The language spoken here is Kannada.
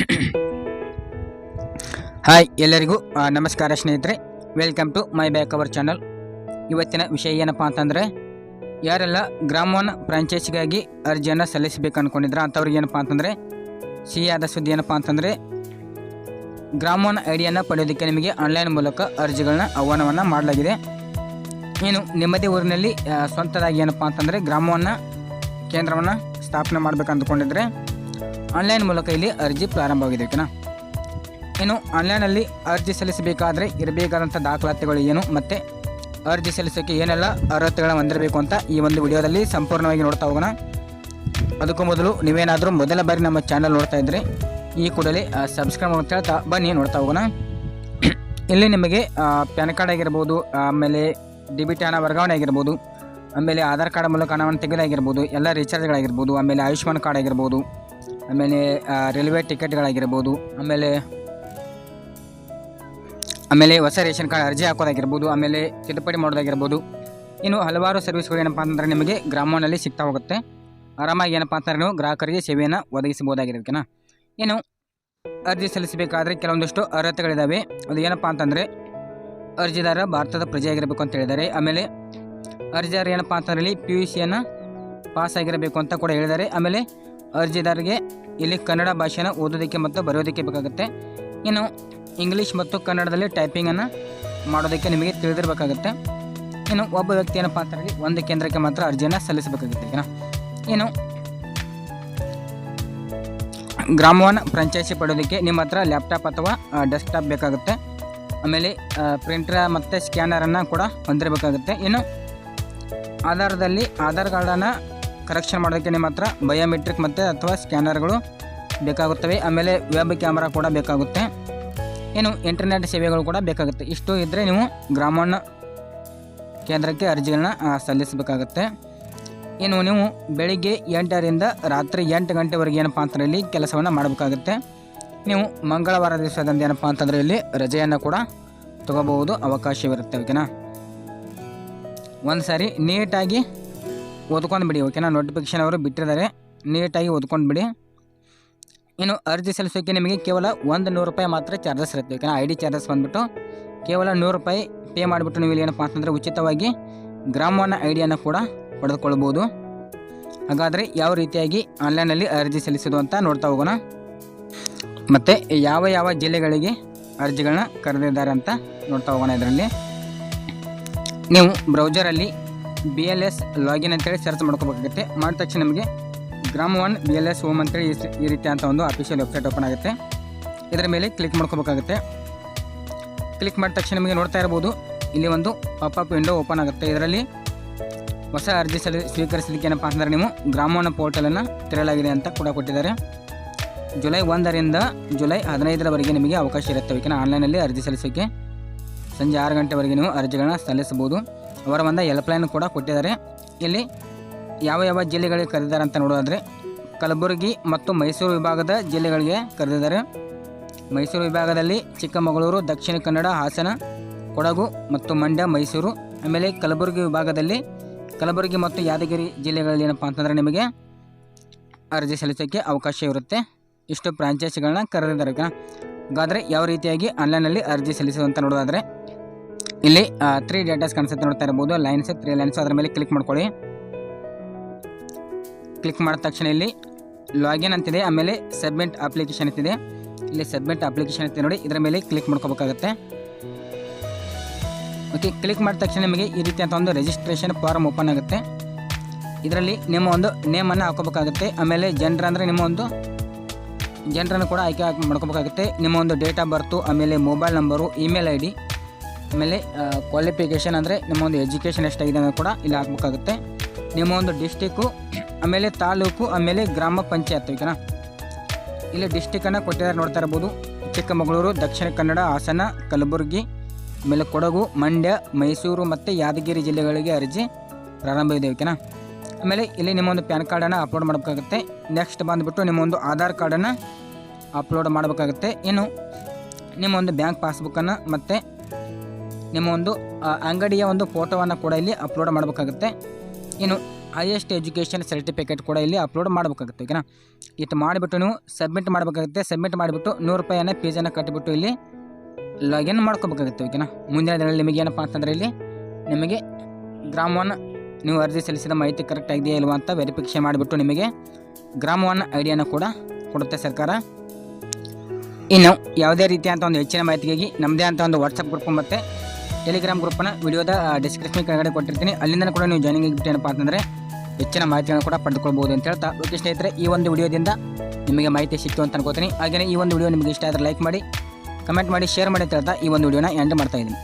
ಹಾಯ್ ಎಲ್ಲರಿಗೂ ನಮಸ್ಕಾರ ಸ್ನೇಹಿತರೆ. Welcome to my back our channel ಇವತ್ತಿನ ವಿಷಯ ಏನಪ್ಪ ಅಂತಂದರೆ, ಯಾರೆಲ್ಲ ಗ್ರಾಮವನ್ನ ಫ್ರಾಂಚೈಸಿಗಾಗಿ ಅರ್ಜಿಯನ್ನು ಸಲ್ಲಿಸಬೇಕು ಅಂದ್ಕೊಂಡಿದ್ರೆ ಅಂಥವ್ರಿಗೆ ಏನಪ್ಪ ಅಂತಂದರೆ ಸಿಹಿಯಾದ ಸುದ್ದಿ ಏನಪ್ಪ ಅಂತಂದರೆ, ಗ್ರಾಮವನ್ನ ಐಡಿಯನ್ನು ಪಡೆಯೋದಕ್ಕೆ ನಿಮಗೆ ಆನ್ಲೈನ್ ಮೂಲಕ ಅರ್ಜಿಗಳನ್ನ ಆಹ್ವಾನವನ್ನು ಮಾಡಲಾಗಿದೆ. ಏನು ನಿಮ್ಮದೇ ಊರಿನಲ್ಲಿ ಸ್ವಂತದಾಗಿ ಏನಪ್ಪ ಅಂತಂದರೆ, ಗ್ರಾಮವನ್ನು, ಕೇಂದ್ರವನ್ನು ಸ್ಥಾಪನೆ ಮಾಡಬೇಕು ಅಂದ್ಕೊಂಡಿದ್ರೆ ಆನ್ಲೈನ್ ಮೂಲಕ ಇಲ್ಲಿ ಅರ್ಜಿ ಪ್ರಾರಂಭವಾಗಿದೆ, ಓಕೆನಾ? ಇನ್ನು ಆನ್ಲೈನಲ್ಲಿ ಅರ್ಜಿ ಸಲ್ಲಿಸಬೇಕಾದ್ರೆ ಇರಬೇಕಾದಂಥ ದಾಖಲಾತಿಗಳು ಏನು ಮತ್ತು ಅರ್ಜಿ ಸಲ್ಲಿಸೋಕ್ಕೆ ಏನೆಲ್ಲ ಅರ್ಹತೆಗಳನ್ನ ಹೊಂದಿರಬೇಕು ಅಂತ ಈ ಒಂದು ವಿಡಿಯೋದಲ್ಲಿ ಸಂಪೂರ್ಣವಾಗಿ ನೋಡ್ತಾ ಹೋಗೋಣ. ಅದಕ್ಕೂ ಮೊದಲು ನೀವೇನಾದರೂ ಮೊದಲ ಬಾರಿ ನಮ್ಮ ಚಾನಲ್ ನೋಡ್ತಾ ಇದ್ದರೆ ಈ ಕೂಡಲೇ ಸಬ್ಸ್ಕ್ರೈಬ್ ಅಂತ ಹೇಳ್ತಾ ಬನ್ನಿ, ನೋಡ್ತಾ ಹೋಗೋಣ. ಇಲ್ಲಿ ನಿಮಗೆ ಪ್ಯಾನ್ ಕಾರ್ಡ್ ಆಗಿರ್ಬೋದು, ಆಮೇಲೆ ಡಿಬಿಟಿ ಹಣ ವರ್ಗಾವಣೆ ಆಗಿರ್ಬೋದು, ಆಮೇಲೆ ಆಧಾರ್ ಕಾರ್ಡ್ ಮೂಲಕ ಹಣವನ್ನು ತೆಗೆದಾಗಿರ್ಬೋದು ಎಲ್ಲ ರೀಚಾರ್ಜ್ಗಳಾಗಿರ್ಬೋದು, ಆಮೇಲೆ ಆಯುಷ್ಮಾನ್ ಕಾರ್ಡ್ ಆಗಿರ್ಬೋದು ಆಮೇಲೆ ರೈಲ್ವೆ ಟಿಕೆಟ್ಗಳಾಗಿರ್ಬೋದು ಆಮೇಲೆ ಆಮೇಲೆ ಹೊಸ ರೇಷನ್ ಕಾರ್ಡ್ ಅರ್ಜಿ ಹಾಕೋದಾಗಿರ್ಬೋದು, ಆಮೇಲೆ ತಿದ್ದುಪಡಿ ಮಾಡೋದಾಗಿರ್ಬೋದು. ಇನ್ನು ಹಲವಾರು ಸರ್ವಿಸ್ಗಳು ಏನಪ್ಪ ಅಂತಂದರೆ ನಿಮಗೆ ಗ್ರಾಮೋನಲ್ಲಿ ಸಿಗ್ತಾ ಹೋಗುತ್ತೆ. ಆರಾಮಾಗಿ ಏನಪ್ಪ ಅಂತಂದ್ರೆ ನೀವು ಗ್ರಾಹಕರಿಗೆ ಸೇವೆಯನ್ನು ಒದಗಿಸಬಹುದಾಗಿರೋದಕ್ಕೆನಾ ಇನ್ನು ಅರ್ಜಿ ಸಲ್ಲಿಸಬೇಕಾದ್ರೆ ಕೆಲವೊಂದಿಷ್ಟು ಅರ್ಹತೆಗಳಿದ್ದಾವೆ ಅದು ಏನಪ್ಪ ಅಂತಂದರೆ ಅರ್ಜಿದಾರ ಭಾರತದ ಪ್ರಜೆಯಾಗಿರಬೇಕು ಅಂತ ಹೇಳಿದ್ದಾರೆ. ಆಮೇಲೆ ಅರ್ಜಿದಾರ ಏನಪ್ಪ ಅಂತಂದ್ರೆ ಪಿ ಯು ಸಿಯನ್ನು ಪಾಸ್ ಆಗಿರಬೇಕು ಅಂತ ಕೂಡ ಹೇಳಿದ್ದಾರೆ. ಆಮೇಲೆ ಅರ್ಜಿದಾರರಿಗೆ ಇಲ್ಲಿ ಕನ್ನಡ ಭಾಷೆನ ಓದೋದಕ್ಕೆ ಮತ್ತು ಬರೆಯೋದಕ್ಕೆ ಬೇಕಾಗುತ್ತೆ. ಇನ್ನು ಇಂಗ್ಲೀಷ್ ಮತ್ತು ಕನ್ನಡದಲ್ಲಿ ಟೈಪಿಂಗನ್ನು ಮಾಡೋದಕ್ಕೆ ನಿಮಗೆ ತಿಳಿದಿರಬೇಕಾಗುತ್ತೆ. ಇನ್ನು ಒಬ್ಬ ವ್ಯಕ್ತಿ ಏನಪ್ಪ ಒಂದು ಕೇಂದ್ರಕ್ಕೆ ಮಾತ್ರ ಅರ್ಜಿಯನ್ನು ಸಲ್ಲಿಸಬೇಕಾಗುತ್ತೆ ಏನೋ ಇನ್ನು ಗ್ರಾಮವನ್ನು ಫ್ರಾಂಚೈಸಿ ಪಡೆಯೋದಕ್ಕೆ ನಿಮ್ಮ ಹತ್ರ ಲ್ಯಾಪ್ಟಾಪ್ ಅಥವಾ ಡೆಸ್ಕ್ಟಾಪ್ ಬೇಕಾಗುತ್ತೆ. ಆಮೇಲೆ ಪ್ರಿಂಟರ್ ಮತ್ತು ಸ್ಕ್ಯಾನರನ್ನು ಕೂಡ ಹೊಂದಿರಬೇಕಾಗುತ್ತೆ. ಇನ್ನು ಆಧಾರದಲ್ಲಿ ಆಧಾರ್ ಕಾರ್ಡನ್ನು ಕರೆಕ್ಷನ್ ಮಾಡೋದಕ್ಕೆ ನಿಮ್ಮ ಹತ್ರ ಬಯೋಮೆಟ್ರಿಕ್ ಮತ್ತು ಅಥವಾ ಸ್ಕ್ಯಾನರ್ಗಳು ಬೇಕಾಗುತ್ತವೆ. ಆಮೇಲೆ ವೆಬ್ ಕ್ಯಾಮ್ರಾ ಕೂಡ ಬೇಕಾಗುತ್ತೆ. ಏನು ಇಂಟರ್ನೆಟ್ ಸೇವೆಗಳು ಕೂಡ ಬೇಕಾಗುತ್ತೆ. ಇಷ್ಟು ಇದ್ದರೆ ನೀವು ಗ್ರಾಮೀಣ ಕೇಂದ್ರಕ್ಕೆ ಅರ್ಜಿಗಳನ್ನ ಸಲ್ಲಿಸಬೇಕಾಗುತ್ತೆ. ಏನು ನೀವು ಬೆಳಿಗ್ಗೆ ಎಂಟರಿಂದ ರಾತ್ರಿ ಎಂಟು ಗಂಟೆವರೆಗೆ ಏನಪ್ಪ ಅಂತಂದರೆ ಇಲ್ಲಿ ಕೆಲಸವನ್ನು ಮಾಡಬೇಕಾಗುತ್ತೆ. ನೀವು ಮಂಗಳವಾರ ದಿವಸದಂದು ಏನಪ್ಪ ಅಂತಂದರೆ ಇಲ್ಲಿ ರಜೆಯನ್ನು ಕೂಡ ತಗೋಬಹುದು ಅವಕಾಶವಿರುತ್ತೆ. ಓಕೆನಾ? ಒಂದು ಸಾರಿ ನೀಟಾಗಿ ಓದ್ಕೊಂಡು ಬಿಡಿ ಓಕೆನಾ ನೋಟಿಫಿಕೇಶನ್ ಅವರು ಬಿಟ್ಟಿದ್ದಾರೆ. ನೀಟಾಗಿ ಓದ್ಕೊಂಡು ಬಿಡಿ. ಇನ್ನು ಅರ್ಜಿ ಸಲ್ಲಿಸೋಕೆ ನಿಮಗೆ ಕೇವಲ ಒಂದು ನೂರು ರೂಪಾಯಿ ಮಾತ್ರ ಚಾರ್ಜಸ್ ಇರುತ್ತೆ ಓಕೆನಾ ಐ ಡಿ ಚಾರ್ಜಸ್ ಬಂದುಬಿಟ್ಟು ಕೇವಲ ನೂರು ರೂಪಾಯಿ ಪೇ ಮಾಡಿಬಿಟ್ಟು ನೀವು ಏನಪ್ಪ ಅಂತಂದರೆ ಉಚಿತವಾಗಿ ಗ್ರಾಮವನ್ನ ಐ ಕೂಡ ಪಡೆದುಕೊಳ್ಬೋದು. ಹಾಗಾದರೆ ಯಾವ ರೀತಿಯಾಗಿ ಆನ್ಲೈನಲ್ಲಿ ಅರ್ಜಿ ಸಲ್ಲಿಸೋದು ಅಂತ ನೋಡ್ತಾ ಹೋಗೋಣ. ಮತ್ತು ಯಾವ ಯಾವ ಜಿಲ್ಲೆಗಳಿಗೆ ಅರ್ಜಿಗಳನ್ನ ಕರೆದಿದ್ದಾರೆ ಅಂತ ನೋಡ್ತಾ ಹೋಗೋಣ ಇದರಲ್ಲಿ. ನೀವು ಬ್ರೌಸರಲ್ಲಿ ಬಿ ಎಲ್ ಎಸ್ ಲಾಗಿನ್ ಅಂತೇಳಿ ಸರ್ಚ್ ಮಾಡ್ಕೋಬೇಕಾಗುತ್ತೆ. ಮಾಡಿದ ತಕ್ಷಣ ನಿಮಗೆ Grama one B L S home ಅಂತೇಳಿ ಈ ರೀತಿ ಅಂತ ಒಂದು ಅಫಿಷಿಯಲ್ ವೆಬ್ಸೈಟ್ ಓಪನ್ ಆಗುತ್ತೆ. ಇದರ ಮೇಲೆ ಕ್ಲಿಕ್ ಮಾಡ್ಕೋಬೇಕಾಗುತ್ತೆ. ಕ್ಲಿಕ್ ಮಾಡಿದ ತಕ್ಷಣ ನಿಮಗೆ ನೋಡ್ತಾ ಇರ್ಬೋದು, ಇಲ್ಲಿ ಒಂದು ಪಾಪಪ್ ವಿಂಡೋ ಓಪನ್ ಆಗುತ್ತೆ. ಇದರಲ್ಲಿ ಹೊಸ ಅರ್ಜಿ ಸಲ್ಲಿ ಸ್ವೀಕರಿಸಲಿಕ್ಕೆ ಏನಪ್ಪ ಅಂತಂದರೆ ನೀವು ಗ್ರಾಮವನ್ನ ಪೋರ್ಟಲನ್ನು ತೆರೆಯಲಾಗಿದೆ ಅಂತ ಕೂಡ ಕೊಟ್ಟಿದ್ದಾರೆ. ಜುಲೈ ಒಂದರಿಂದ ಜುಲೈ ಹದಿನೈದರವರೆಗೆ ನಿಮಗೆ ಅವಕಾಶ ಇರುತ್ತೆ. ಏಕೆಂದರೆ ಆನ್ಲೈನಲ್ಲಿ ಅರ್ಜಿ ಸಲ್ಲಿಸೋಕ್ಕೆ ಸಂಜೆ ಆರು ಗಂಟೆವರೆಗೆ ನೀವು ಅರ್ಜಿಗಳನ್ನ ಸಲ್ಲಿಸಬಹುದು. ಅವರ ಒಂದು ಹೆಲ್ಪ್ಲೈನ್ ಕೂಡ ಕೊಟ್ಟಿದ್ದಾರೆ. ಇಲ್ಲಿ ಯಾವ ಯಾವ ಜಿಲ್ಲೆಗಳಿಗೆ ಕರೆದಿದ್ದಾರೆ ಅಂತ ನೋಡೋದಾದರೆ, ಕಲಬುರಗಿ ಮತ್ತು ಮೈಸೂರು ವಿಭಾಗದ ಜಿಲ್ಲೆಗಳಿಗೆ ಕರೆದಿದ್ದಾರೆ. ಮೈಸೂರು ವಿಭಾಗದಲ್ಲಿ ಚಿಕ್ಕಮಗಳೂರು, ದಕ್ಷಿಣ ಕನ್ನಡ, ಹಾಸನ, ಕೊಡಗು ಮತ್ತು ಮಂಡ್ಯ, ಮೈಸೂರು. ಆಮೇಲೆ ಕಲಬುರಗಿ ವಿಭಾಗದಲ್ಲಿ ಕಲಬುರಗಿ ಮತ್ತು ಯಾದಗಿರಿ ಜಿಲ್ಲೆಗಳಲ್ಲಿ ಏನಪ್ಪ ಅಂತಂದರೆ ನಿಮಗೆ ಅರ್ಜಿ ಸಲ್ಲಿಸೋಕ್ಕೆ ಅವಕಾಶ ಇರುತ್ತೆ. ಇಷ್ಟು ಫ್ರಾಂಚೈಸಿಗಳನ್ನ ಕರೆದಿದ್ದಾರೆ? ಹಾಗಾದರೆ ಯಾವ ರೀತಿಯಾಗಿ ಆನ್ಲೈನಲ್ಲಿ ಅರ್ಜಿ ಸಲ್ಲಿಸೋದು ಅಂತ ನೋಡೋದಾದರೆ ಇಲ್ಲಿ ತ್ರೀ ಡೇಟಾಸ್ ಕಾಣಿಸುತ್ತೆ ನೋಡ್ತಾ ಇರ್ಬೋದು. ಲೈನ್ಸ್ ತ್ರೀ ಲೈನ್ಸ್ ಅದರ ಮೇಲೆ ಕ್ಲಿಕ್ ಮಾಡ್ಕೊಳ್ಳಿ. ಕ್ಲಿಕ್ ಮಾಡಿದ ತಕ್ಷಣ ಇಲ್ಲಿ ಲಾಗಿನ್ ಅಂತಿದೆ ಆಮೇಲೆ ಸಬ್ಮಿಟ್ ಅಪ್ಲಿಕೇಶನ್ ಅಂತಿದೆ ಇಲ್ಲಿ ಸಬ್ಮಿಟ್ ಅಪ್ಲಿಕೇಶನ್ ಅಂತಿದೆ ನೋಡಿ. ಇದರ ಮೇಲೆ ಕ್ಲಿಕ್ ಮಾಡ್ಕೋಬೇಕಾಗುತ್ತೆ. ಓಕೆ ಕ್ಲಿಕ್ ಮಾಡಿದ ತಕ್ಷಣ ನಿಮಗೆ ಈ ರೀತಿ ಅಂತ ಒಂದು ರಿಜಿಸ್ಟ್ರೇಷನ್ ಫಾರ್ಮ್ ಓಪನ್ ಆಗುತ್ತೆ. ಇದರಲ್ಲಿ ನಿಮ್ಮ ಒಂದು ನೇಮನ್ನು ಹಾಕೋಬೇಕಾಗುತ್ತೆ. ಆಮೇಲೆ ಜನರ ಅಂದರೆ ನಿಮ್ಮ ಒಂದು ಜನರನ್ನು ಕೂಡ ಆಯ್ಕೆ ಮಾಡ್ಕೋಬೇಕಾಗುತ್ತೆ. ನಿಮ್ಮ ಒಂದು ಡೇಟ್ ಆಫ್ ಬರ್ತು ಆಮೇಲೆ mobile number email I D ಆಮೇಲೆ ಕ್ವಾಲಿಫಿಕೇಷನ್ ಅಂದರೆ ನಿಮ್ಮ ಒಂದು ಎಜುಕೇಷನ್ ಎಷ್ಟಾಗಿದೆ ಅನ್ನೋದು ಕೂಡ ಇಲ್ಲಿ ಹಾಕ್ಬೇಕಾಗುತ್ತೆ ನಿಮ್ಮ ಒಂದು ಡಿಸ್ಟಿಕ್ಕು ಆಮೇಲೆ ತಾಲೂಕು, ಆಮೇಲೆ ಗ್ರಾಮ ಪಂಚಾಯತ್ ಓಕೆನಾ ಇಲ್ಲಿ ಡಿಸ್ಟಿಕ್ಕನ್ನು ಕೊಟ್ಟಿದ್ದಾರೆ ನೋಡ್ತಾ ಇರ್ಬೋದು. ಚಿಕ್ಕಮಗಳೂರು, ದಕ್ಷಿಣ ಕನ್ನಡ, ಹಾಸನ, ಕಲಬುರಗಿ ಆಮೇಲೆ ಕೊಡಗು ಮಂಡ್ಯ, ಮೈಸೂರು ಮತ್ತು ಯಾದಗಿರಿ ಜಿಲ್ಲೆಗಳಿಗೆ ಅರ್ಜಿ ಪ್ರಾರಂಭ ಇದೆ ಓಕೆನಾ. ಆಮೇಲೆ ಇಲ್ಲಿ ನಿಮ್ಮ ಒಂದು ಪ್ಯಾನ್ ಕಾರ್ಡನ್ನು ಅಪ್ಲೋಡ್ ಮಾಡಬೇಕಾಗುತ್ತೆ. ನೆಕ್ಸ್ಟ್ ಬಂದುಬಿಟ್ಟು ನಿಮ್ಮ ಒಂದು ಆಧಾರ್ ಕಾರ್ಡನ್ನು ಅಪ್ಲೋಡ್ ಮಾಡಬೇಕಾಗುತ್ತೆ. ಇನ್ನು, ನಿಮ್ಮ ಒಂದು ಬ್ಯಾಂಕ್ ಪಾಸ್ಬುಕ್ಕನ್ನು ಮತ್ತು ನಿಮ್ಮ ಒಂದು ಅಂಗಡಿಯ ಒಂದು ಫೋಟೋವನ್ನು ಕೂಡ ಇಲ್ಲಿ ಅಪ್ಲೋಡ್ ಮಾಡಬೇಕಾಗುತ್ತೆ. ಇನ್ನು ಹೈಯೆಸ್ಟ್ ಎಜುಕೇಷನ್ ಸರ್ಟಿಫಿಕೇಟ್ ಕೂಡ ಇಲ್ಲಿ ಅಪ್ಲೋಡ್ ಮಾಡಬೇಕಾಗುತ್ತೆ, ಓಕೆನಾ? ಇದು ಮಾಡಿಬಿಟ್ಟು ನೀವು ಸಬ್ಮಿಟ್ ಮಾಡಬೇಕಾಗುತ್ತೆ. ಸಬ್ಮಿಟ್ ಮಾಡಿಬಿಟ್ಟು ನೂರು ರೂಪಾಯಿಯನ್ನು ಫೀಸನ್ನು ಕಟ್ಟಿಬಿಟ್ಟು ಇಲ್ಲಿ ಲಾಗಿನ್ ಮಾಡ್ಕೋಬೇಕಾಗುತ್ತೆ, ಓಕೆನಾ? ಮುಂದಿನ ದಿನದಲ್ಲಿ ನಿಮಗೆ ಏನಪ್ಪ ಅಂತಂದರೆ ಇಲ್ಲಿ ನಿಮಗೆ ಗ್ರಾಮ ಒನ್ ನೀವು ಅರ್ಜಿ ಸಲ್ಲಿಸಿದ ಮಾಹಿತಿ ಕರೆಕ್ಟ್ ಆಗಿದೆಯಾ ಇಲ್ವಾ ಅಂತ ವೆರಿಫಿಕೇಷನ್ ಮಾಡಿಬಿಟ್ಟು ನಿಮಗೆ ಗ್ರಾಮ ಒನ್ ಐಡಿಯನ್ನು ಕೂಡ ಕೊಡುತ್ತೆ ಸರ್ಕಾರ. ಇನ್ನು ಯಾವುದೇ ರೀತಿಯಾದಂಥ ಒಂದು ಹೆಚ್ಚಿನ ಮಾಹಿತಿಗಾಗಿ ನಮ್ಮದೇ ಅಂತ ಒಂದು ವಾಟ್ಸಪ್ ಗ್ರೂಪ್ ಮತ್ತು ಟೆಲಿಗ್ರಾಮ್ ಗ್ರೂಪನ್ನು ವಿಡಿಯೋದ ಡಿಸ್ಕ್ರಿಪ್ಷನ್ ಕೆಳಗಡೆ ಕೊಟ್ಟಿರ್ತೀನಿ. ಅಲ್ಲಿಂದ ಕೂಡ ನೀವು ಜಾಯ್ನಿಂಗ್ ಆಗಿಬಿಟ್ಟು ಏನಪ್ಪ ಅಂತಂದರೆ, ಹೆಚ್ಚಿನ ಮಾಹಿತಿಯನ್ನು ಕೂಡ ಪಡೆದುಕೊಳ್ಬೋದು ಅಂತ ಹೇಳ್ತಾ. ಓಕೆ ಸ್ನೇಹಿತರೆ, ಈ ಒಂದು ವಿಡಿಯೋದಿಂದ ನಿಮಗೆ ಮಾಹಿತಿ ಸಿಕ್ತು ಅಂತ ಅನ್ಕೋತೀನಿ. ಹಾಗೆಯೇ ಈ ಒಂದು ವಿಡಿಯೋ ನಿಮಗೆ ಇಷ್ಟ ಆದರೆ ಲೈಕ್ ಮಾಡಿ ಕಮೆಂಟ್ ಮಾಡಿ ಶೇರ್ ಮಾಡಿ ಅಂತ ಹೇಳ್ತಾ ಈ ಒಂದು ವಿಡಿಯೋನ ಎಂಡ್ ಮಾಡ್ತಾ ಇದ್ದೀನಿ.